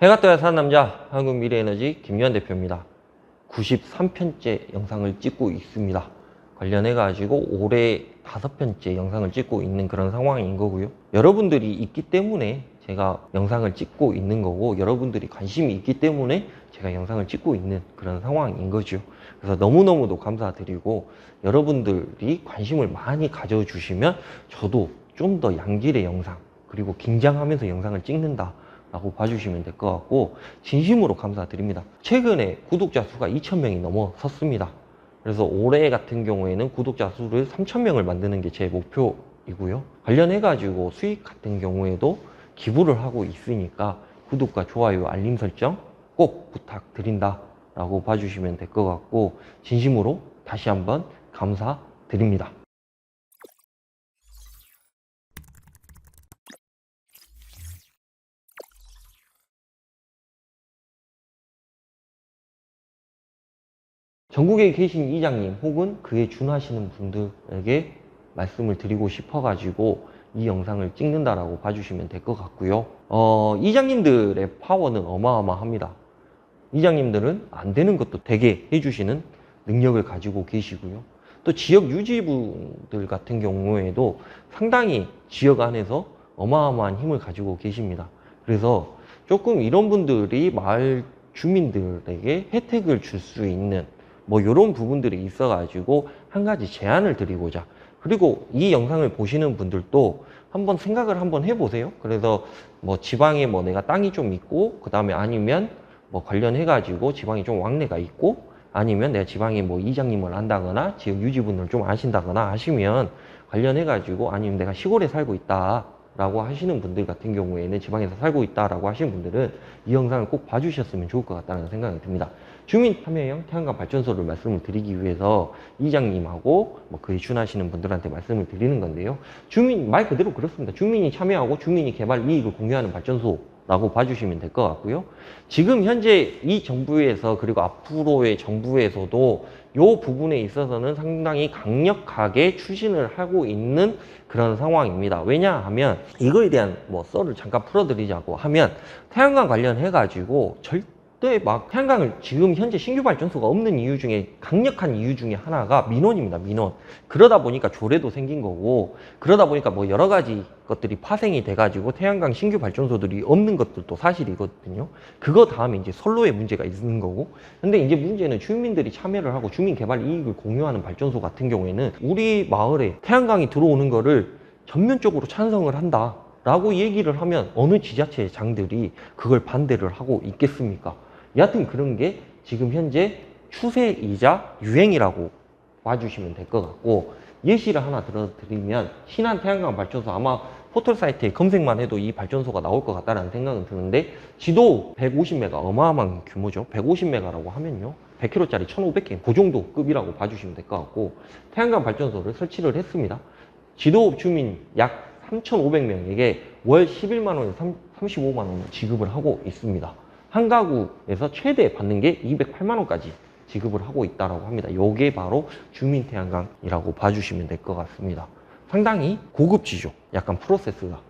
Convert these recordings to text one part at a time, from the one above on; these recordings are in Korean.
해가 떠야 사는 남자 한국미래에너지 김유한 대표입니다. 93편째 영상을 찍고 있습니다. 관련해 가지고 올해 다섯 편째 영상을 찍고 있는 그런 상황인 거고요. 여러분들이 있기 때문에 제가 영상을 찍고 있는 거고 여러분들이 관심이 있기 때문에 제가 영상을 찍고 있는 그런 상황인 거죠. 그래서 너무너무도 감사드리고 여러분들이 관심을 많이 가져주시면 저도 좀 더 양질의 영상 그리고 긴장하면서 영상을 찍는다 라고 봐주시면 될 것 같고 진심으로 감사드립니다. 최근에 구독자 수가 2,000명이 넘어섰습니다. 그래서 올해 같은 경우에는 구독자 수를 3,000명을 만드는 게 제 목표이고요. 관련해 가지고 수익 같은 경우에도 기부를 하고 있으니까 구독과 좋아요, 알림 설정 꼭 부탁드린다 라고 봐주시면 될 것 같고 진심으로 다시 한번 감사드립니다. 전국에 계신 이장님 혹은 그에 준하시는 분들에게 말씀을 드리고 싶어가지고 이 영상을 찍는다라고 봐주시면 될 것 같고요. 어, 이장님들의 파워는 어마어마합니다. 이장님들은 안 되는 것도 되게 해주시는 능력을 가지고 계시고요. 또 지역 유지분들 같은 경우에도 상당히 지역 안에서 어마어마한 힘을 가지고 계십니다. 그래서 조금 이런 분들이 마을 주민들에게 혜택을 줄 수 있는 뭐 이런 부분들이 있어가지고 한 가지 제안을 드리고자 그리고 이 영상을 보시는 분들도 한번 생각을 한번 해보세요. 그래서 뭐 지방에 뭐 내가 땅이 좀 있고 그 다음에 아니면 뭐 관련해가지고 지방에 좀 왕래가 있고 아니면 내가 지방에 뭐 이장님을 한다거나 지역 유지분을 좀 아신다거나 하시면 관련해가지고 아니면 내가 시골에 살고 있다. 라고 하시는 분들 같은 경우에는 지방에서 살고 있다라고 하시는 분들은 이 영상을 꼭 봐주셨으면 좋을 것 같다는 생각이 듭니다. 주민 참여형 태양광 발전소를 말씀을 드리기 위해서 이장님하고 뭐 그에 준하시는 분들한테 말씀을 드리는 건데요. 주민 말 그대로 그렇습니다. 주민이 참여하고 주민이 개발 이익을 공유하는 발전소 라고 봐주시면 될 것 같고요. 지금 현재 이 정부에서 그리고 앞으로의 정부에서도 이 부분에 있어서는 상당히 강력하게 추진을 하고 있는 그런 상황입니다. 왜냐하면 이거에 대한 뭐 썰을 잠깐 풀어드리자고 하면 태양광 관련해 가지고 절대 막 태양광을 지금 현재 신규 발전소가 없는 이유 중에 강력한 이유 중에 하나가 민원입니다. 민원. 그러다 보니까 조례도 생긴 거고 그러다 보니까 뭐 여러 가지 것들이 파생이 돼가지고 태양광 신규 발전소들이 없는 것들도 사실이거든요. 그거 다음에 이제 선로의 문제가 있는 거고. 근데 이제 문제는 주민들이 참여를 하고 주민 개발 이익을 공유하는 발전소 같은 경우에는 우리 마을에 태양광이 들어오는 거를 전면적으로 찬성을 한다. 라고 얘기를 하면 어느 지자체의 장들이 그걸 반대를 하고 있겠습니까? 여하튼 그런 게 지금 현재 추세이자 유행이라고 봐주시면 될 것 같고 예시를 하나 들어드리면 신한 태양광 발전소 아마 포털 사이트에 검색만 해도 이 발전소가 나올 것 같다는 생각은 드는데 지도 150메가 어마어마한 규모죠. 150메가라고 하면요. 100kg짜리 1500개 그 정도 급이라고 봐주시면 될 것 같고 태양광 발전소를 설치를 했습니다. 지도업 주민 약 3,500명에게 월 11만 원에서 35만 원을 지급을 하고 있습니다. 한 가구에서 최대 받는 게 208만 원까지 지급을 하고 있다라고 합니다. 요게 바로 주민 태양광이라고 봐주시면 될 것 같습니다. 상당히 고급지죠. 약간 프로세스가.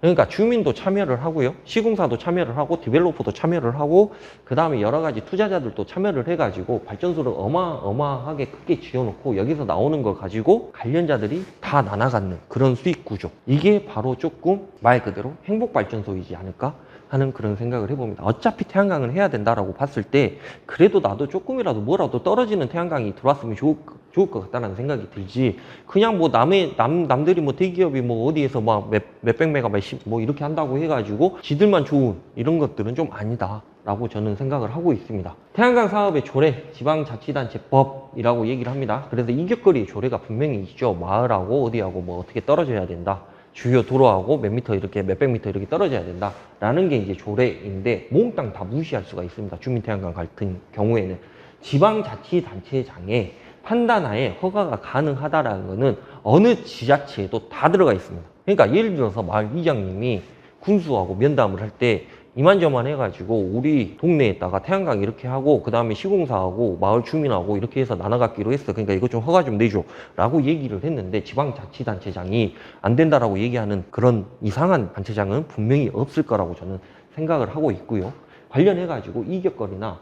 그러니까 주민도 참여를 하고요. 시공사도 참여를 하고 디벨로퍼도 참여를 하고 그 다음에 여러 가지 투자자들도 참여를 해가지고 발전소를 어마어마하게 크게 지어놓고 여기서 나오는 걸 가지고 관련자들이 다 나눠갖는 그런 수익 구조. 이게 바로 조금 말 그대로 행복 발전소이지 않을까 하는 그런 생각을 해봅니다. 어차피 태양광을 해야 된다라고 봤을 때 그래도 나도 조금이라도 뭐라도 떨어지는 태양광이 들어왔으면 좋을, 좋을 것 같다는 생각이 들지 그냥 뭐 남의 남 남들이 뭐 대기업이 뭐 어디에서 막 몇, 몇백 메가 몇십 뭐 이렇게 한다고 해가지고 지들만 좋은 이런 것들은 좀 아니다. 라고 저는 생각을 하고 있습니다. 태양광 사업의 조례, 지방자치단체법이라고 얘기를 합니다. 그래서 이격거리 조례가 분명히 있죠. 마을하고 어디하고 뭐 어떻게 떨어져야 된다. 주요 도로하고 몇 미터 이렇게 몇백 미터 이렇게 떨어져야 된다라는 게 이제 조례인데 몽땅 다 무시할 수가 있습니다. 주민태양광 같은 경우에는 지방자치단체장에 판단하에 허가가 가능하다라는 것은 어느 지자체에도 다 들어가 있습니다. 그러니까 예를 들어서 마을 이장님이 군수하고 면담을 할 때 이만저만 해가지고 우리 동네에다가 태양광 이렇게 하고 그 다음에 시공사하고 마을 주민하고 이렇게 해서 나눠갖기로 했어. 그러니까 이거 좀 허가 좀 내줘. 라고 얘기를 했는데 지방자치단체장이 안 된다라고 얘기하는 그런 이상한 단체장은 분명히 없을 거라고 저는 생각을 하고 있고요. 관련해가지고 이격거리나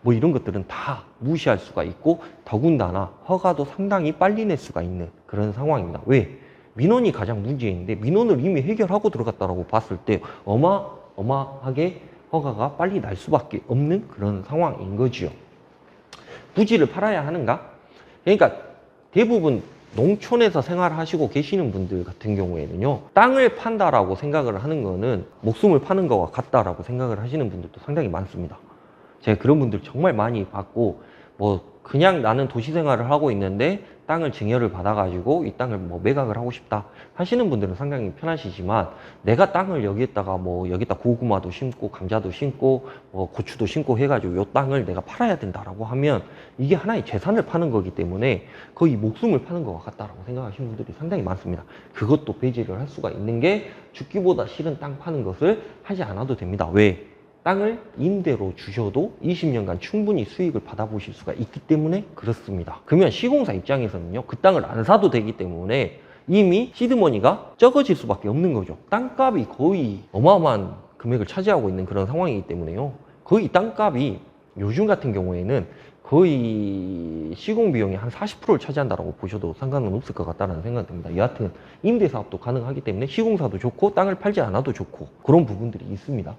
뭐 이런 것들은 다 무시할 수가 있고 더군다나 허가도 상당히 빨리 낼 수가 있는 그런 상황입니다. 왜? 민원이 가장 문제인데 민원을 이미 해결하고 들어갔다라고 봤을 때 어마 어마하게 허가가 빨리 날 수밖에 없는 그런 상황인 거지요. 부지를 팔아야 하는가? 그러니까 대부분 농촌에서 생활하시고 계시는 분들 같은 경우에는요, 땅을 판다라고 생각을 하는 거는 목숨을 파는 거와 같다라고 생각을 하시는 분들도 상당히 많습니다. 제가 그런 분들 정말 많이 봤고, 뭐, 그냥 나는 도시 생활을 하고 있는데 땅을 증여를 받아가지고 이 땅을 뭐 매각을 하고 싶다 하시는 분들은 상당히 편하시지만 내가 땅을 여기에다가 뭐 여기다 고구마도 심고 감자도 심고 뭐 고추도 심고 해가지고 이 땅을 내가 팔아야 된다라고 하면 이게 하나의 재산을 파는 거기 때문에 거의 목숨을 파는 것과 같다라고 생각하시는 분들이 상당히 많습니다. 그것도 배제를 할 수가 있는 게 죽기보다 싫은 땅 파는 것을 하지 않아도 됩니다. 왜? 땅을 임대로 주셔도 20년간 충분히 수익을 받아보실 수가 있기 때문에 그렇습니다. 그러면 시공사 입장에서는요, 그 땅을 안 사도 되기 때문에 이미 시드머니가 적어질 수밖에 없는 거죠. 땅값이 거의 어마어마한 금액을 차지하고 있는 그런 상황이기 때문에요. 거의 땅값이 요즘 같은 경우에는 거의 시공 비용이 한 40%를 차지한다고 보셔도 상관은 없을 것 같다는 생각이 듭니다. 여하튼 임대 사업도 가능하기 때문에 시공사도 좋고 땅을 팔지 않아도 좋고 그런 부분들이 있습니다.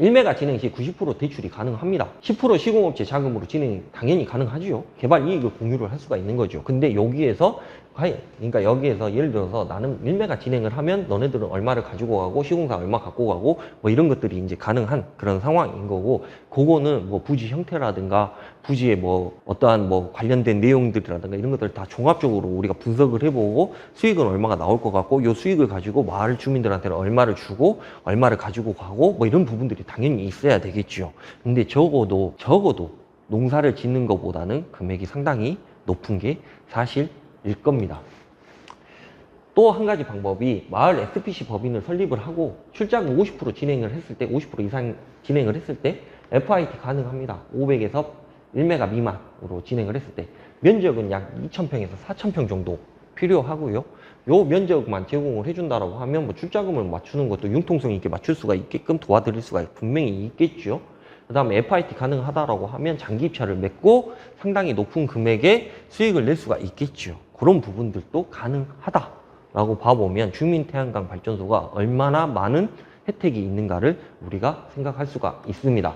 1메가 진행 시 90% 대출이 가능합니다. 10% 시공업체 자금으로 진행 당연히 가능하지요. 개발 이익을 공유를 할 수가 있는 거죠. 근데 여기에서 과연 그러니까 여기에서 예를 들어서 나는 1메가 진행을 하면 너네들은 얼마를 가지고 가고 시공사 얼마 갖고 가고 뭐 이런 것들이 이제 가능한 그런 상황인 거고 그거는 뭐 부지 형태라든가 부지의 뭐 어떠한 뭐 관련된 내용들이라든가 이런 것들 다 종합적으로 우리가 분석을 해보고 수익은 얼마가 나올 것 같고 요 수익을 가지고 마을 주민들한테는 얼마를 주고 얼마를 가지고 가고 뭐 이런 부분들이 당연히 있어야 되겠죠. 근데 적어도 적어도 농사를 짓는 것보다는 금액이 상당히 높은 게 사실 일 겁니다. 또 한 가지 방법이 마을 SPC 법인을 설립을 하고 출자금 50% 진행을 했을 때 50% 이상 진행을 했을 때 FIT 가능합니다. 500에서 1메가 미만으로 진행을 했을 때 면적은 약 2,000평에서 4,000평 정도 필요하고요. 요 면적만 제공을 해준다라고 하면 뭐 출자금을 맞추는 것도 융통성 있게 맞출 수가 있게끔 도와드릴 수가 분명히 있겠죠. 그 다음에 FIT 가능하다라고 하면 장기 입찰을 맺고 상당히 높은 금액의 수익을 낼 수가 있겠죠. 그런 부분들도 가능하다라고 봐보면 주민태양광 발전소가 얼마나 많은 혜택이 있는가를 우리가 생각할 수가 있습니다.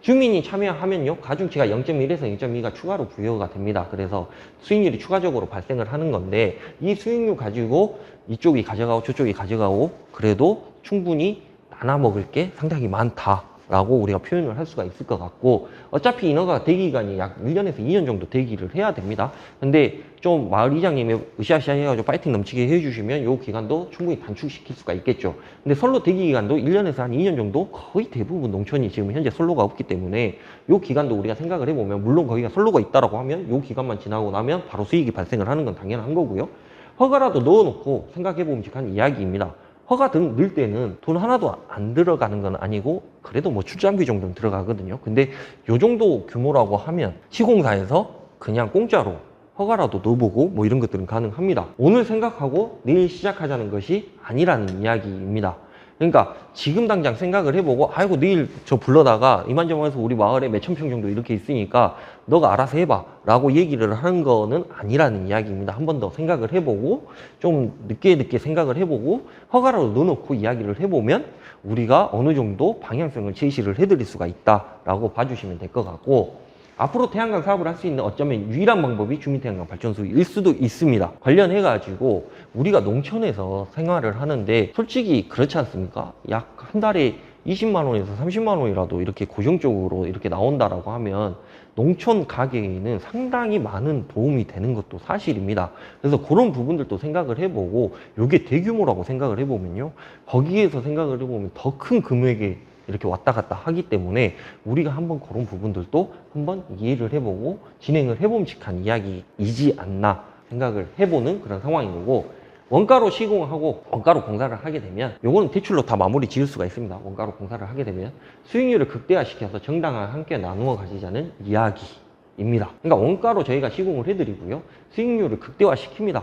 주민이 참여하면요, 가중치가 0.1에서 0.2가 추가로 부여가 됩니다. 그래서 수익률이 추가적으로 발생을 하는 건데, 이 수익률 가지고 이쪽이 가져가고 저쪽이 가져가고, 그래도 충분히 나눠 먹을 게 상당히 많다. 라고 우리가 표현을 할 수가 있을 것 같고 어차피 인허가 대기간이 약 1년에서 2년 정도 대기를 해야 됩니다. 근데 좀 마을 이장님이 으쌰으쌰 해가지고 파이팅 넘치게 해주시면 요 기간도 충분히 단축시킬 수가 있겠죠. 근데 선로 대기 기간도 1년에서 한 2년 정도 거의 대부분 농촌이 지금 현재 선로가 없기 때문에 요 기간도 우리가 생각을 해보면 물론 거기가 선로가 있다라고 하면 요 기간만 지나고 나면 바로 수익이 발생을 하는 건 당연한 거고요. 허가라도 넣어놓고 생각해보면 이야기입니다 허가 등 넣을 때는 돈 하나도 안 들어가는 건 아니고 그래도 뭐 출장비 정도는 들어가거든요. 근데 요 정도 규모라고 하면 시공사에서 그냥 공짜로 허가라도 넣어보고 뭐 이런 것들은 가능합니다. 오늘 생각하고 내일 시작하자는 것이 아니라는 이야기입니다. 그러니까 지금 당장 생각을 해보고 아이고 내일 저 불러다가 이만저만해서 우리 마을에 몇천 평 정도 이렇게 있으니까 너가 알아서 해봐 라고 얘기를 하는 거는 아니라는 이야기입니다. 한 번 더 생각을 해보고 좀 늦게 늦게 생각을 해보고 허가라도 넣어놓고 이야기를 해보면 우리가 어느 정도 방향성을 제시를 해드릴 수가 있다라고 봐주시면 될 것 같고 앞으로 태양광 사업을 할 수 있는 어쩌면 유일한 방법이 주민태양광 발전소일 수도 있습니다. 관련해가지고 우리가 농촌에서 생활을 하는데 솔직히 그렇지 않습니까? 약 한 달에 20만 원에서 30만 원이라도 이렇게 고정적으로 이렇게 나온다라고 하면 농촌 가게에는 상당히 많은 도움이 되는 것도 사실입니다. 그래서 그런 부분들도 생각을 해보고 이게 대규모라고 생각을 해보면요. 거기에서 생각을 해보면 더 큰 금액의 이렇게 왔다 갔다 하기 때문에 우리가 한번 그런 부분들도 한번 이해를 해보고 진행을 해봄직한 이야기이지 않나 생각을 해보는 그런 상황인 거고 원가로 시공하고 원가로 공사를 하게 되면 요거는 대출로 다 마무리 지을 수가 있습니다. 원가로 공사를 하게 되면 수익률을 극대화시켜서 정당한 함께 나누어 가지자는 이야기입니다. 그러니까 원가로 저희가 시공을 해드리고요. 수익률을 극대화시킵니다.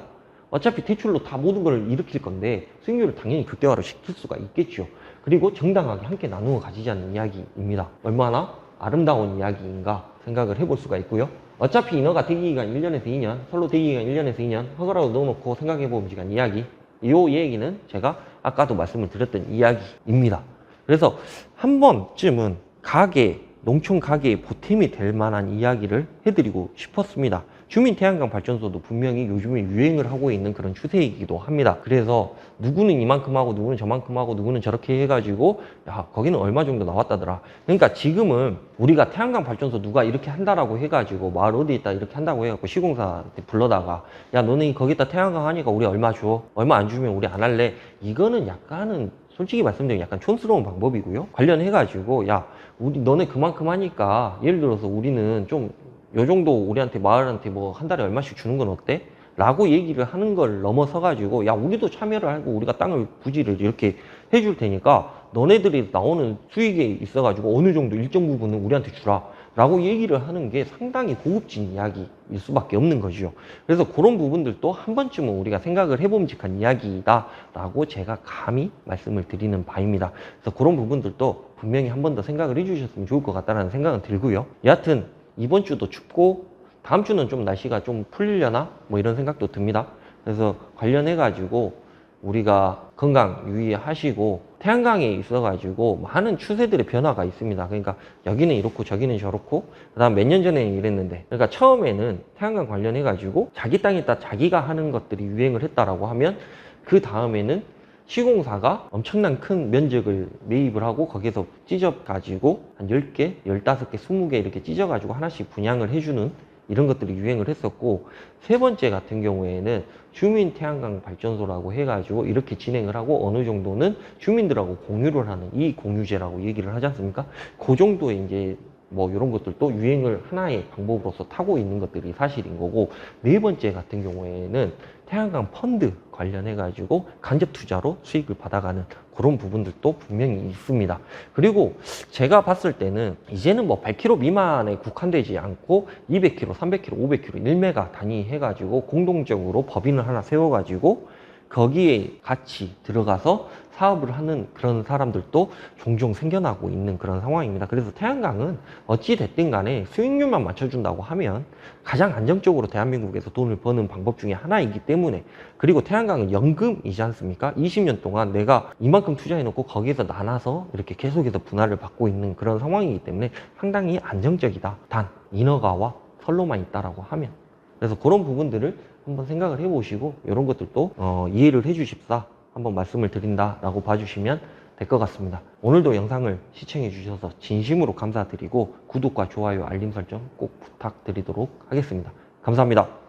어차피 대출로 다 모든 걸 일으킬 건데 수익률을 당연히 극대화로 시킬 수가 있겠죠. 그리고 정당하게 함께 나누어 가지자는 이야기입니다. 얼마나 아름다운 이야기인가 생각을 해볼 수가 있고요. 어차피 인허가 대기기간 1년에서 2년, 선로 대기기간 1년에서 2년, 허가라도 넣어놓고 생각해보면 이야기. 이 얘기는 제가 아까도 말씀을 드렸던 이야기입니다. 그래서 한 번쯤은 가게, 농촌 가게의 보탬이 될 만한 이야기를 해드리고 싶었습니다. 주민 태양광 발전소도 분명히 요즘에 유행을 하고 있는 그런 추세이기도 합니다. 그래서 누구는 이만큼 하고 누구는 저만큼 하고 누구는 저렇게 해가지고 야 거기는 얼마 정도 나왔다더라. 그러니까 지금은 우리가 태양광 발전소 누가 이렇게 한다라고 해가지고 마을 어디 있다 이렇게 한다고 해갖고 시공사한테 불러다가 야 너네 거기다 태양광 하니까 우리 얼마 줘? 얼마 안 주면 우리 안 할래? 이거는 약간은 솔직히 말씀드리면 약간 촌스러운 방법이고요. 관련해가지고, 야, 우리, 너네 그만큼 하니까, 예를 들어서 우리는 좀, 요 정도 우리한테 마을한테 뭐 한 달에 얼마씩 주는 건 어때? 라고 얘기를 하는 걸 넘어서 가지고, 야, 우리도 참여를 하고 우리가 땅을 부지를 이렇게 해줄 테니까, 너네들이 나오는 수익에 있어 가지고 어느 정도 일정 부분은 우리한테 주라. 라고 얘기를 하는 게 상당히 고급진 이야기일 수밖에 없는 거죠. 그래서 그런 부분들도 한 번쯤은 우리가 생각을 해봄직한 이야기다 라고 제가 감히 말씀을 드리는 바입니다. 그래서 그런 부분들도 분명히 한 번 더 생각을 해주셨으면 좋을 것 같다는 생각은 들고요. 여하튼 이번 주도 춥고 다음 주는 좀 날씨가 좀 풀리려나 뭐 이런 생각도 듭니다. 그래서 관련해 가지고 우리가 건강 유의하시고 태양광에 있어가지고 많은 추세들의 변화가 있습니다. 그러니까 여기는 이렇고 저기는 저렇고 그다음 몇 년 전에 이랬는데 그러니까 처음에는 태양광 관련해가지고 자기 땅에다 자기가 하는 것들이 유행을 했다라고 하면 그 다음에는 시공사가 엄청난 큰 면적을 매입을 하고 거기서 찢어가지고 한 10개, 15개, 20개 이렇게 찢어가지고 하나씩 분양을 해주는 이런 것들이 유행을 했었고 세 번째 같은 경우에는 주민 태양광 발전소라고 해가지고 이렇게 진행을 하고 어느 정도는 주민들하고 공유를 하는 이 공유제라고 얘기를 하지 않습니까? 그 정도의 이제 뭐 이런 것들도 유행을 하나의 방법으로서 타고 있는 것들이 사실인 거고 네 번째 같은 경우에는 태양광 펀드 관련해 가지고 간접 투자로 수익을 받아가는 그런 부분들도 분명히 있습니다. 그리고 제가 봤을 때는 이제는 뭐 100km 미만에 국한되지 않고 200km, 300km, 500km, 1메가 단위 해가지고 공동적으로 법인을 하나 세워가지고 거기에 같이 들어가서 사업을 하는 그런 사람들도 종종 생겨나고 있는 그런 상황입니다. 그래서 태양광은 어찌 됐든 간에 수익률만 맞춰준다고 하면 가장 안정적으로 대한민국에서 돈을 버는 방법 중에 하나이기 때문에 그리고 태양광은 연금이지 않습니까? 20년 동안 내가 이만큼 투자해놓고 거기에서 나눠서 이렇게 계속해서 분할을 받고 있는 그런 상황이기 때문에 상당히 안정적이다. 단 인허가와 선로만 있다라고 하면 그래서 그런 부분들을 한번 생각을 해보시고 이런 것들도 어, 이해를 해주십사 한번 말씀을 드린다라고 봐주시면 될 것 같습니다. 오늘도 영상을 시청해 주셔서 진심으로 감사드리고 구독과 좋아요, 알림 설정 꼭 부탁드리도록 하겠습니다. 감사합니다.